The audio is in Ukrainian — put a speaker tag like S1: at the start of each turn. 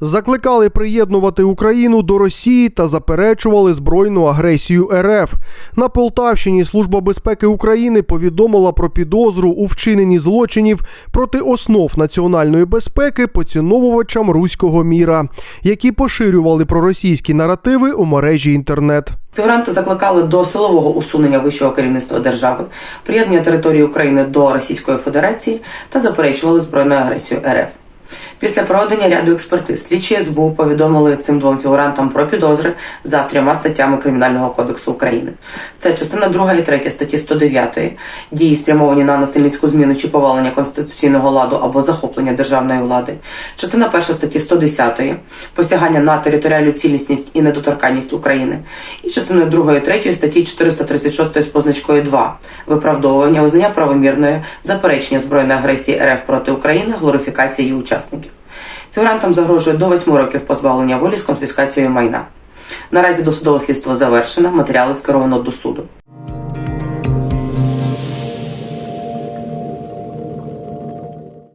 S1: Закликали приєднувати Україну до Росії та заперечували збройну агресію РФ. На Полтавщині Служба безпеки України повідомила про підозру у вчиненні злочинів проти основ національної безпеки поціновувачам руського міра, які поширювали проросійські наративи у мережі інтернет.
S2: Фігуранти закликали до силового усунення вищого керівництва держави, приєднання території України до Російської Федерації та заперечували збройну агресію РФ. Після проведення ряду експертиз слідчі СБУ повідомили цим двом фігурантам про підозри за трьома статтями Кримінального кодексу України. Це частина 2 і 3 статті 109 дії спрямовані на насильницьку зміну чи повалення конституційного ладу або захоплення державної влади, частина 1 статті 110 посягання на територіальну цілісність і недоторканність України, і частиною 2 і 3 статті 436 з позначкою 2 виправдовування, визнання правомірної, заперечення збройної агресії РФ проти України, глорифікації її учасників. Фігурантам загрожує до 8 років позбавлення волі з конфіскацією майна. Наразі досудове слідство завершено, матеріали скеровано до суду.